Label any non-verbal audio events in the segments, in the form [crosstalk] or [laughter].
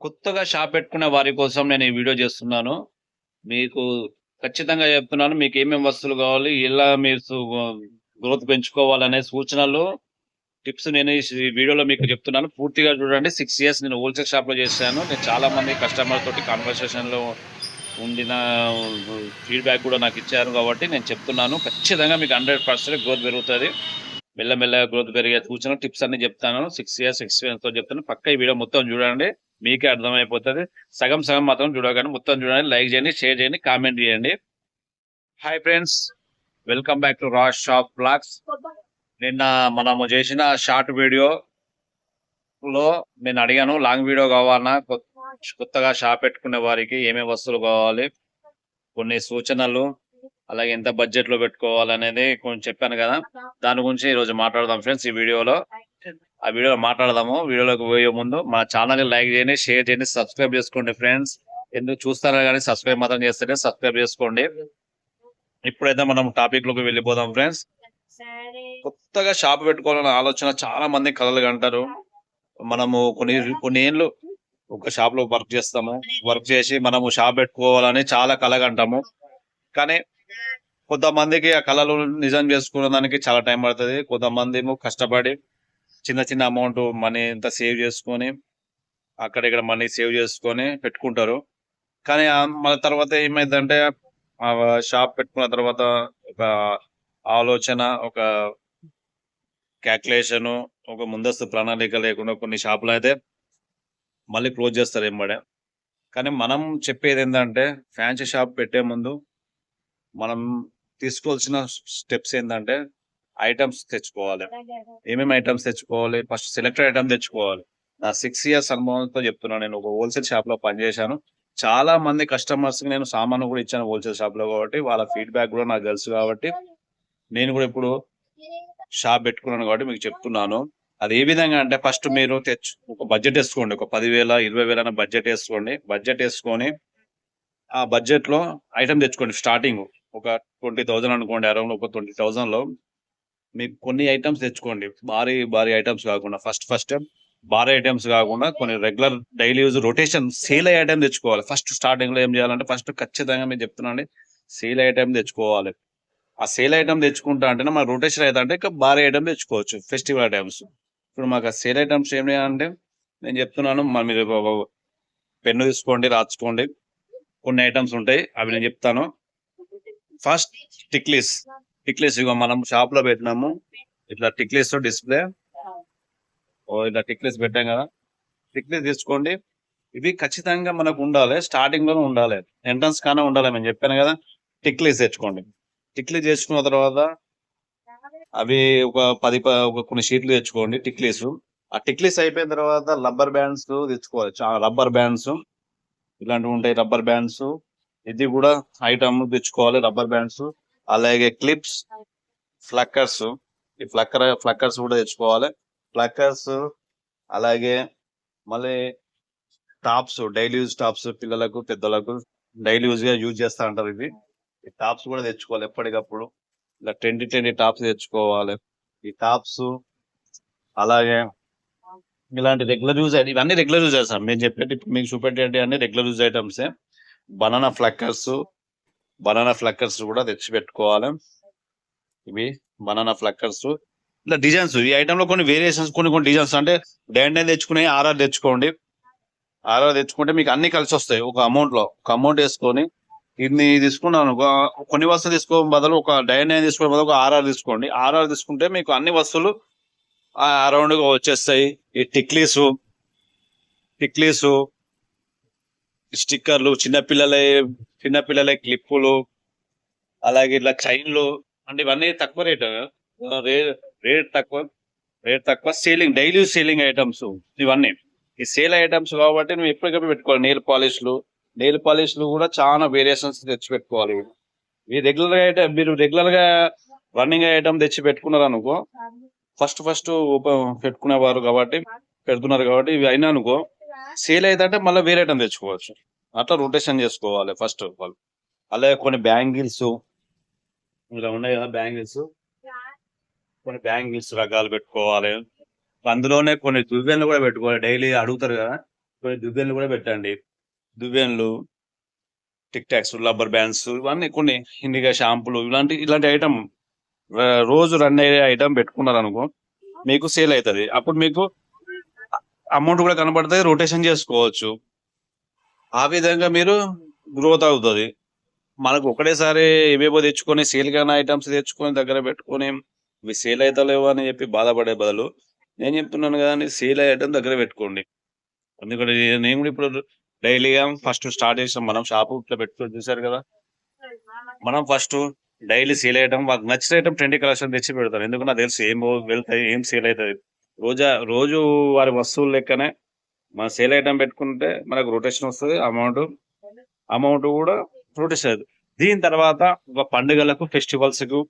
కొత్తగా షాప్ పెట్టుకునే వారి కోసం నేను ఈ వీడియో చేస్తున్నాను. మీకు ఖచ్చితంగా చెప్తున్నాను. మీకు ఏమేమి వస్తువులు కావాలి, ఎలా మీరు సు గ్రోత్ పెంచుకోవాలనే సూచనలు, టిప్స్ నేను ఈ వీడియోలో మీకు చెప్తున్నాను. పూర్తిగా చూడండి. సిక్స్ ఇయర్స్ నేను హోల్‌సేల్ షాప్‌లో చేశాను. నేను చాలామంది కస్టమర్ తోటి కన్వర్సేషన్‌లో ఉండిన ఫీడ్‌బ్యాక్ కూడా నాకు ఇచ్చారు కాబట్టి నేను చెప్తున్నాను. ఖచ్చితంగా మీకు 100% గ్రోత్ పెరుగుతుంది మెల్లమెల్లగా గ్రోత్ పెరిగే సూచన టిప్స్ అన్ని చెప్తాను. సిక్స్ ఇయర్స్ ఎక్స్‌పీరియన్స్‌తో చెప్తాను. పక్క ఈ వీడియో మొత్తం చూడండి. మీకే అర్థమైపోతుంది సగం సగం మాత్రం చూడకండి. మొత్తం చూడండి. లైక్ చేయండి, షేర్ చేయండి, కామెంట్ చేయండి. Hi friends. Welcome back to Raj shop blogs నిన్న మనము చేసిన షార్ట్ వీడియో లో నేను అడిగాను లాంగ్ వీడియో కావాలన్నా కొత్తగా షాప్ పెట్టుకునే వారికి ఏమేమి వస్తువులు కావాలి, కొన్ని సూచనలు, అలాగే ఎంత బడ్జెట్‌లో పెట్టుకోవాలనేది కొంచెం చెప్పాను కదా! దాని గురించి ఈరోజు మాట్లాడదాం ఫ్రెండ్స్ ఈ వీడియోలో. ఆ వీడియోలో మాట్లాడదాము. వీడియోలోకి పోయే ముందు మన ఛానల్‌ని లైక్ చేయండి, షేర్ చేయండి, సబ్స్క్రైబ్ చేసుకోండి ఫ్రెండ్స్. ఎందుకు చూస్తారో కానీ సబ్స్క్రైబ్ మాత్రం చేస్తే సబ్స్క్రైబ్ చేసుకోండి. ఇప్పుడైతే మనం టాపిక్లోకి వెళ్ళిపోదాం ఫ్రెండ్స్. కొత్తగా షాప్ పెట్టుకోవాలనే ఆలోచన చాలా మంది కలలు అంటారు మనము కొన్ని కొన్ని ఏళ్ళు ఒక షాప్లో వర్క్ చేస్తాము. వర్క్ చేసి మనము షాప్ పెట్టుకోవాలని చాలా కలగంటాము. కానీ కొంతమందికి ఆ కళలు నిజం దానికి చాలా టైం పడుతుంది కొంతమంది ఏమో కష్టపడి చిన్న చిన్న అమౌంట్ మనీ అంతా సేవ్ చేసుకొని, అక్కడ ఇక్కడ మనీ సేవ్ చేసుకొని పెట్టుకుంటారు. కానీ మన తర్వాత ఏమైందంటే షాప్ పెట్టుకున్న తర్వాత ఒక ఆలోచన, ఒక క్యాల్కులేషను ఒక ముందస్తు ప్రణాళిక లేకుండా కొన్ని షాపులైతే మళ్ళీ క్లోజ్ చేస్తారు ఎంబడే. కానీ మనం చెప్పేది ఏంటంటే ఫ్యాన్సీ షాప్ పెట్టే ముందు మనం తీసుకోవాల్సిన స్టెప్స్ ఏంటంటే ఐటెమ్స్ తెచ్చుకోవాలి. ఏమేమి ఐటెమ్స్ తెచ్చుకోవాలి? ఫస్ట్ సెలెక్టెడ్ ఐటెమ్ తెచ్చుకోవాలి. నా 6 ఇయర్స్ అనుభవంతో చెప్తున్నాను. నేను ఒక హోల్‌సేల్ షాప్‌లో పనిచేశాను. చాలా మంది కస్టమర్స్‌కి నేను సామాను కూడా ఇచ్చాను హోల్‌సేల్ షాప్‌లో కాబట్టి వాళ్ళ ఫీడ్‌బ్యాక్ కూడా నాకు తెలుసు కాబట్టి నేను కూడా ఇప్పుడు షాప్ పెట్టుకున్నాను కాబట్టి మీకు చెప్తున్నాను. అది ఏ విధంగా అంటే ఫస్ట్ మీరు తెచ్చు ఒక బడ్జెట్ ఏసుకోండి. ఒక 10,000, 20,000 అన్న బడ్జెట్ ఏసుకోండి. బడ్జెట్ ఏసుకొని ఆ బడ్జెట్‌లో ఐటెమ్ తెచ్చుకోండి స్టార్టింగ్. ఒక 20,000 అనుకోండి. అరౌండ్ ఒక 20,000లో మీకు కొన్ని ఐటమ్స్ తెచ్చుకోండి. భారీ భారీ ఐటమ్స్ కాకుండా ఫస్ట్ ఫస్ట్ భారీ ఐటమ్స్ కాకుండా కొన్ని regular daily use rotation sale అయ్యే ఐటెమ్ తెచ్చుకోవాలి. ఫస్ట్ స్టార్టింగ్‌లో ఏం చేయాలంటే ఫస్ట్ ఖచ్చితంగా మీరు చెప్తున్నానండి. సేల్ ఐటమ్ తెచ్చుకోవాలి. ఆ సేల్ ఐటమ్ తెచ్చుకుంటా అంటేనే మన రొటేషన్ అవుతుంది అంటే ఇంకా భారీ ఐటమ్ తెచ్చుకోవచ్చు. ఫెస్టివల్ ఐటమ్స్ ఇప్పుడు మాకు ఆ సేల్ ఐటమ్స్ ఏం అంటే నేను చెప్తున్నాను. మన మీరు పెన్ను తీసుకోండి, రాసుకోండి. కొన్ని ఐటమ్స్ ఉంటాయి. అవి నేను చెప్తాను. ఫస్ట్ టిక్లీస్. టిక్లీస్ ఇగో మనం షాప్‌లో పెట్టినాము. ఇట్లా టిక్లీస్ డిస్‌ప్లే. ఓ ఇట్లా టిక్లీస్ పెట్టాం కదా! టిక్లెస్ తీసుకోండి. ఇవి ఖచ్చితంగా మనకు ఉండాలి. స్టార్టింగ్లోనే ఉండాలి. ఎంట్రన్స్ కానే ఉండాలి. మేము చెప్పాను కదా! టిక్లీస్ తెచ్చుకోండి. టిక్లీస్ తెచ్చుకున్న తర్వాత అవి ఒక పది ప ఒక కొన్ని షీట్లు తెచ్చుకోండి టిక్లీస్ ఆ టిక్లీస్ అయిపోయిన తర్వాత రబ్బర్ బ్యాండ్స్ తెచ్చుకోవాలి. రబ్బర్ బ్యాండ్స్ ఇలాంటివి ఉంటాయి రబ్బర్ బ్యాండ్స్. ఇది కూడా ఐటమ్ తెచ్చుకోవాలి రబ్బర్ బ్యాండ్స్. అలాగే క్లిప్స్, ఫ్లక్కర్స్. ఈ ఫ్లక్కర్ ఫ్లక్కర్స్ కూడా తెచ్చుకోవాలి. ఫ్లక్కర్స్ అలాగే మళ్ళీ టాప్స్ డైలీ యూజ్ టాప్స్ పిల్లలకు, పెద్దలకు డైలీ యూజ్‌గా యూజ్ చేస్తా ఉంటారు ఇవి. ఈ టాప్స్ కూడా తెచ్చుకోవాలి ఎప్పటికప్పుడు. ఇలా ట్వంటీ ట్రెండీ టాప్స్ తెచ్చుకోవాలి. ఈ టాప్స్ అలాగే ఇలాంటి రెగ్యులర్ యూజ్ ఇవన్నీ రెగ్యులర్ యూజ్ చేస్తాం. మేము చెప్పేటి మీకు చూపెట్టేటి అన్ని రెగ్యులర్ యూజ్ ఐటమ్స్ బనానా ఫ్లక్కర్స్, బనానా ఫ్లక్కర్స్ కూడా తెచ్చి పెట్టుకోవాలి. ఇవి బనానా ఫ్లక్కర్స్. ఇట్లా డిజైన్స్ ఈ ఐటెమ్‌లో కొన్ని వేరియేషన్స్ కొన్ని కొన్ని డిజైన్స్ అంటే డే అండ్ డే ఆర్ఆర్ తెచ్చుకోండి. ఆర్ఆర్ తెచ్చుకుంటే మీకు అన్ని కలిసి వస్తాయి ఒక అమౌంట్‌లో. ఒక అమౌంట్ వేసుకొని ఇన్ని తీసుకున్నాను కొన్ని వస్తువులు తీసుకోవడం బదులు ఒక డే అండ్ డే బదులు ఒక ఆర్ఆర్ తీసుకోండి. ఆర్ఆర్ తీసుకుంటే మీకు అన్ని వస్తువులు ఆహ్, అరౌండ్‌గా వచ్చేస్తాయి. ఈ టిక్లీసు టిక్లీసు స్టిక్కర్లు చిన్న పిల్లలయి చిన్న పిల్లలయి క్లిప్పులు అలాగే ఇట్లా చైన్‌లు అంటే ఇవన్నీ తక్కువ రేట్. రేట్ తక్కువ రేట్ తక్కువ సేలింగ్ డైలీ సేలింగ్ ఐటెమ్స్ ఇవన్నీ. ఈ సేల్ ఐటెమ్స్ కాబట్టి నువ్వు ఎప్పటికప్పుడు పెట్టుకోవాలి. నెయిల్ పాలిష్‌లు, నెయిల్ పాలిష్‌లు కూడా చాలా వేరియేషన్స్ తెచ్చి పెట్టుకోవాలి. ఈ రెగ్యులర్ ఐటెమ్ మీరు రెగ్యులర్‌గా రన్నింగ్ ఐటెమ్ తెచ్చి పెట్టుకున్నారనుకో ఫస్ట్ ఫస్ట్ ఉప పెట్టుకునేవారు కాబట్టి పెడుతున్నారు కాబట్టి ఇవి అయినాయనుకో సేల్ అయితే మళ్ళీ వేరే ఐటమ్ తెచ్చుకోవచ్చు. అట్లా రొటేషన్ చేసుకోవాలి ఫస్ట్ ఆఫ్ ఆల్. అలాగే కొన్ని బ్యాంగిల్స్ ఇలా ఉన్నాయి కదా బ్యాంగిల్స్. కొన్ని బ్యాంగిల్స్ రకాలు పెట్టుకోవాలి. అందులోనే కొన్ని దువ్వెన్లు కూడా పెట్టుకోవాలి. డైలీ అడుగుతారు కదా! కొన్ని దువ్వెన్లు కూడా పెట్టండి దువ్వెన్లు టిక్ టాక్స్ రబ్బర్ బ్యాండ్స్ ఇవన్నీ కొన్ని ఇండిగా షాంపూలు ఇలాంటి ఇలాంటి ఐటమ్ రోజు రన్ అయ్యే ఐటమ్ పెట్టుకున్నారు అనుకో మీకు సేల్ అవుతుంది అప్పుడు మీకు అమౌంట్ కూడా కనబడుతుంది రొటేషన్ చేసుకోవచ్చు. ఆ విధంగా మీరు గ్రోత్ అవుతుంది. మనకు ఒకటేసారి ఏవేవో తెచ్చుకొని సేల్ కానీ ఐటమ్స్ తెచ్చుకొని దగ్గర పెట్టుకొని ఇవి సేల్ అవుతలేవు అని చెప్పి బాధపడే బదులు నేను చెప్తున్నాను కదా సేల్ ఐటమ్ దగ్గర పెట్టుకోండి. ఎందుకంటే నేను కూడా ఇప్పుడు డైలీగా ఫస్ట్ స్టార్ట్ చేసాం మనం షాపు ఇట్లా పెట్టుకొని చూసారు కదా. మనం ఫస్ట్ డైలీ సేల్ ఐటమ్ వాళ్ళకి నచ్చిన ఐటమ్ ట్వంటీ కలెక్షన్ తెచ్చి పెడతాను ఎందుకంటే నాకు తెలుసు ఏం వెళ్తాయి ఏం సేల్ అవుతుంది రోజా రోజు వారి వస్తువులు లెక్కనే మన సేల్ ఐటమ్ పెట్టుకుంటే మనకు రొటేషన్ వస్తుంది అమౌంట్ అమౌంట్ కూడా రొటేషన్ అవుతుంది దీని తర్వాత ఒక పండుగలకు ఫెస్టివల్స్కు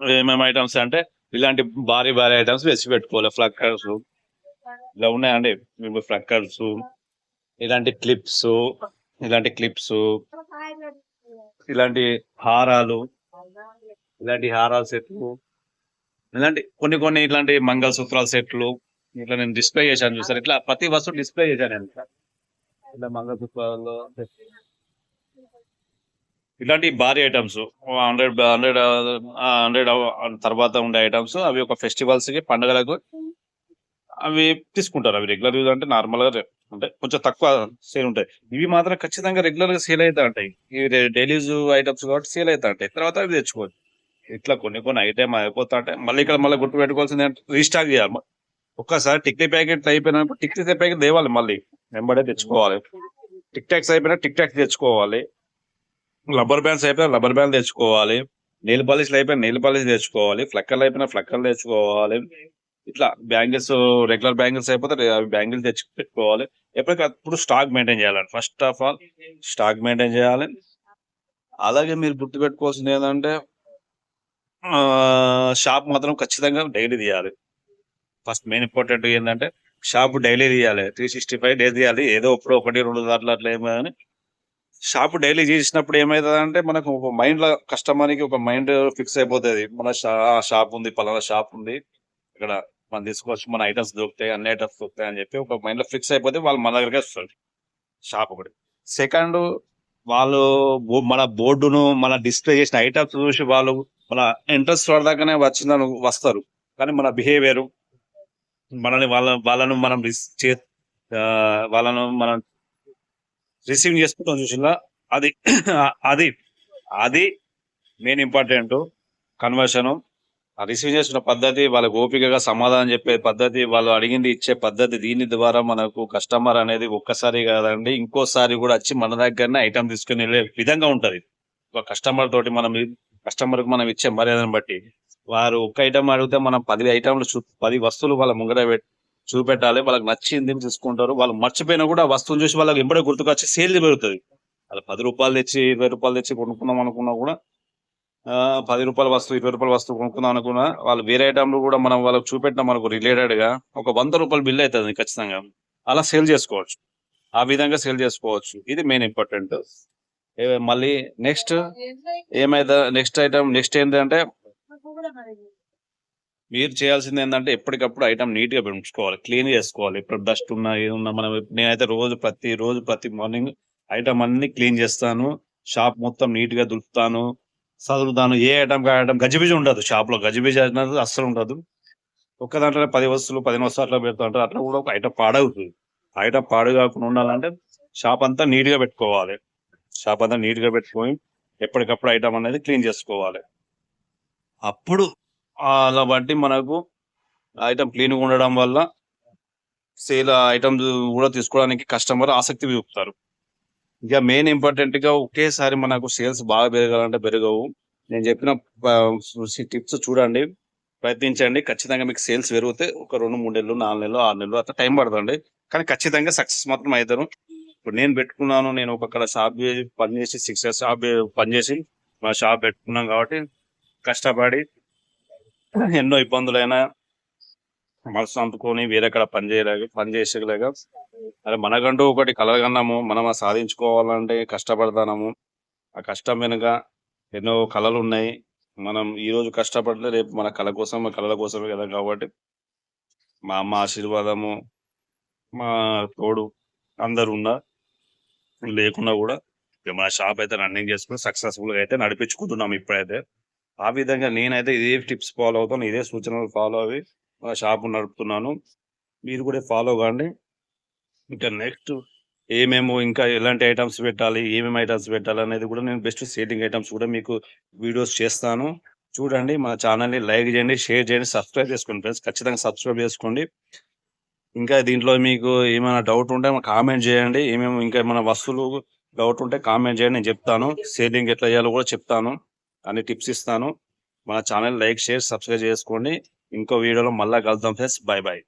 ఏమేమి ఐటమ్స్ అంటే ఇలాంటి భారీ భారీ ఐటమ్స్ వేసి పెట్టుకోవాలి. ఫ్లక్కర్స్ ఇలా ఉన్నాయండి. ఫ్లక్కర్స్ ఇలాంటి క్లిప్స్ ఇలాంటి క్లిప్స్ ఇలాంటి హారాలు ఇలాంటి హారాల సెట్లు ఇలాంటి కొన్ని కొన్ని ఇట్లాంటి మంగళసూత్రాల సెట్లు ఇట్లా నేను డిస్ప్లే చేశాను చూసారు ఇట్లా ప్రతి వస్తువు డిస్ప్లే చేశాను నేను ఇట్లా మంగళసూత్రాలు ఇలాంటి భారీ ఐటమ్స్ హండ్రెడ్ హండ్రెడ్ హండ్రెడ్ తర్వాత ఉండే ఐటమ్స్ అవి ఒక ఫెస్టివల్స్కి పండుగలకు అవి తీసుకుంటారు. అవి రెగ్యులర్ యూజ్ అంటే నార్మల్గా అంటే కొంచెం తక్కువ సేల్ ఉంటాయి. ఇవి మాత్రం ఖచ్చితంగా రెగ్యులర్గా సేల్ అవుతా ఉంటాయి ఇవి డైలీ యూజ్ ఐటమ్స్ కాబట్టి సేల్ అవుతా ఉంటాయి తర్వాత అవి తెచ్చుకోవచ్చు. ఇట్లా కొన్ని కొన్ని ఐటమ్ అయిపోతా మళ్ళీ ఇక్కడ మళ్ళీ గుర్తు పెట్టుకోవాల్సింది రీస్టాక్ చేయాలి. ఒక్కసారి టిక్లీ ప్యాకెట్ అయిపోయినప్పుడు టిక్లీ ప్యాకెట్ తేవాలి మళ్ళీ. వెంబడే తెచ్చుకోవాలి. టిక్ టాక్స్ అయిపోయినా టిక్ టాక్స్ తెచ్చుకోవాలి. రబ్బర్ బ్యాండ్స్ అయిపోయినా రబ్బర్ బ్యాండ్ తెచ్చుకోవాలి. నెయిల్ పాలిష్లు అయిపోయినా నెయిల్ పాలిష్ తెచ్చుకోవాలి. ఫ్లక్కర్లు అయిపోయినా ఫ్లక్కర్లు తెచ్చుకోవాలి. ఇట్లా బ్యాంగిల్స్ రెగ్యులర్ బ్యాంగిల్స్ అయిపోతే అవి బ్యాంగిల్స్ తెచ్చి పెట్టుకోవాలి. ఎప్పటికప్పుడు స్టాక్ మెయింటైన్ చేయాలి first of all stock maintain చేయాలి. అలాగే మీరు గుర్తుపెట్టుకోవాల్సింది ఏంటంటే షాప్ మాత్రం ఖచ్చితంగా డైలీ తీయాలి. ఫస్ట్ మెయిన్ ఇంపార్టెంట్ ఏంటంటే షాప్ డైలీ తీయాలి. త్రీ సిక్స్టీ ఫైవ్ డేస్ తీయాలి. ఏదో ఇప్పుడు ఒకటి రెండు దాంట్లో అట్లా ఏమో కానీ షాప్ డైలీ చేసినప్పుడు ఏమవుతుంది అంటే మనకు ఒక మైండ్లో కస్టమర్కి ఒక మైండ్ ఫిక్స్ అయిపోతుంది. మన షాప్ ఉంది పలానా షాప్ ఉంది. ఇక్కడ మనం తీసుకోవచ్చు మన ఐటమ్స్ దొరుకుతాయి అన్ని ఐటమ్స్ దొరుకుతాయి అని చెప్పి ఒక మైండ్లో ఫిక్స్ అయిపోతే వాళ్ళు మన దగ్గరికి వస్తారు. షాప్ ఒకటి. సెకండ్ వాళ్ళు మన బోర్డును మన డిస్ప్లే చేసిన ఐటమ్స్ చూసి వాళ్ళు మన ఇంట్రెస్ట్ పడదాకానే వచ్చిందని వస్తారు. కానీ మన బిహేవియర్ మనల్ని వాళ్ళ వాళ్ళను మనం చే- వాళ్ళను మనం రిసీవ్ చేసుకుంటాం చూసినా అది [clears throat] అది అది మెయిన్ ఇంపార్టెంట్. కన్వర్షన్ రిసీవ్ చేసిన పద్ధతి వాళ్ళకి ఓపికగా సమాధానం చెప్పే పద్ధతి వాళ్ళు అడిగింది ఇచ్చే పద్ధతి దీని ద్వారా మనకు కస్టమర్ అనేది ఒక్కసారి కాదండి ఇంకోసారి కూడా వచ్చి మన దగ్గరనే ఐటమ్ తీసుకుని వెళ్ళే విధంగా ఉంటుంది. ఒక కస్టమర్ తోటి మనం కస్టమర్కి మనం ఇచ్చే మర్యాదను బట్టి వారు ఒక్క ఐటమ్ అడిగితే మనం పది ఐటమ్లు చూ- పది వస్తువులు వాళ్ళ ముంగట చూపెట్టాలి వాళ్ళకి నచ్చింది తీసుకుంటారు వాళ్ళు మర్చిపోయినా కూడా వస్తువులు చూసి వాళ్ళకి ఎంబడే గుర్తుకొచ్చి సేల్ పెరుగుతుంది. వాళ్ళు పది రూపాయలు తెచ్చి ఇరవై రూపాయలు తెచ్చి కొనుక్కుందాం అనుకున్నా కూడా పది రూపాయల వస్తువు ఇరవై రూపాయల వస్తువు కొనుక్కుందాం అనుకున్నా వాళ్ళు వేరే ఐటమ్లు కూడా మనం వాళ్ళకి చూపెట్టిన మనకు రిలేటెడ్గా ఒక వంద రూపాయలు బిల్ అవుతుంది ఖచ్చితంగా. అలా సేల్ చేసుకోవచ్చు. ఆ విధంగా సేల్ చేసుకోవచ్చు. ఇది మెయిన్ ఇంపార్టెంట్ మళ్ళీ నెక్స్ట్ ఏమైతే నెక్స్ట్ ఐటమ్ నెక్స్ట్ ఏంటంటే మీరు చేయాల్సింది ఏంటంటే ఎప్పటికప్పుడు ఐటమ్ నీట్గా పెంచుకోవాలి క్లీన్ చేసుకోవాలి. ఇప్పుడు డస్ట్ ఉన్నా ఏమున్నా మనం నేనైతే రోజు ప్రతి రోజు ప్రతి మార్నింగ్ ఐటమ్ అన్ని క్లీన్ చేస్తాను. షాప్ మొత్తం నీట్గా దులుపుతాను. చదువుతాను ఏ ఐటమ్ కా ఐటమ్ గజిబిజి ఉండదు షాప్లో. గజిబిజి అనేది అస్సలు ఉండదు. ఒక్క దాంట్లో పది వస్తువులు పదిహేను వస్తువులు అట్లా పెడతా ఉంటారు. అట్లా కూడా ఒక ఐటమ్ పాడవుతుంది. ఐటమ్ పాడు కాకుండా ఉండాలంటే షాప్ అంతా నీట్గా పెట్టుకోవాలి. షాప్ అంతా నీట్గా పెట్టుకొని ఎప్పటికప్పుడు ఐటమ్ అనేది క్లీన్ చేసుకోవాలి. అప్పుడు అలా బట్టి మనకు ఐటమ్ క్లీన్గా ఉండడం వల్ల సేల్ ఐటమ్స్ కూడా తీసుకోవడానికి కస్టమర్ ఆసక్తి చూపుతారు. ఇక మెయిన్ ఇంపార్టెంట్గా ఒకేసారి మనకు సేల్స్ బాగా పెరగాలంటే పెరగవు. నేను చెప్పిన టిప్స్ చూడండి ప్రయత్నించండి. ఖచ్చితంగా మీకు సేల్స్ పెరిగితే ఒక రెండు మూడు నెలలు నాలుగు నెలలు ఆరు నెలలు అట్లా టైం పడుతుంది కానీ ఖచ్చితంగా సక్సెస్ మాత్రం అవుతారు ఇప్పుడు నేను పెట్టుకున్నాను నేను ఒక షాప్ పనిచేసి సిక్స్ ఇయర్స్ షాప్ పనిచేసి మా షాప్ పెట్టుకున్నాం కాబట్టి కష్టపడి ఎన్నో ఇబ్బందులైనా మనసు అందుకొని వేరే కాడ పని చేయలేక పని చేసేలాగా అరే మనకంటూ ఒకటి కలగన్నాము మనం సాధించుకోవాలంటే కష్టపడతాము ఆ కష్టం వెనుక ఎన్నో కళలు ఉన్నాయి మనం ఈ రోజు కష్టపడితే రేపు మన కళ కోసం కళల కోసమే కదా కాబట్టి మా అమ్మ ఆశీర్వాదము మా తోడు అందరు ఉన్నా లేకున్నా కూడా మా షాప్ అయితే రన్నింగ్ చేసుకుని సక్సెస్ఫుల్గా అయితే నడిపించుకుంటున్నాం ఇప్పుడైతే. ఆ విధంగా నేనైతే ఇదే టిప్స్ ఫాలో అవుతాను ఇదే సూచనలు ఫాలో అవి. షాపు షాప్ నడుపుతున్నాను. మీరు కూడా ఫాలో కాండి. ఇంకా నెక్స్ట్ ఏమేమో ఇంకా ఎలాంటి ఐటమ్స్ పెట్టాలి ఏమేమి ఐటమ్స్ పెట్టాలి అనేది కూడా నేను బెస్ట్ సేటింగ్ ఐటమ్స్ కూడా మీకు వీడియోస్ చేస్తాను. చూడండి మా ఛానల్ని లైక్ చేయండి షేర్ చేయండి సబ్స్క్రైబ్ చేసుకోండి ఫ్రెండ్స్ ఖచ్చితంగా సబ్స్క్రైబ్ చేసుకోండి. ఇంకా దీంట్లో మీకు ఏమైనా డౌట్ ఉంటే కామెంట్ చేయండి. ఏమేమి ఇంకా ఏమైనా వస్తువులు డౌట్ ఉంటే కామెంట్ చేయండి నేను చెప్తాను. సేలింగ్ ఎట్లా చేయాలో కూడా చెప్తాను. అన్ని టిప్స్ ఇస్తాను. మన ఛానల్ లైక్ షేర్ సబ్స్క్రైబ్ చేసుకోండి. ఇంకో వీడియోలో మళ్ళా కలుద్దాం ఫ్రెండ్స్ బాయ్ బాయ్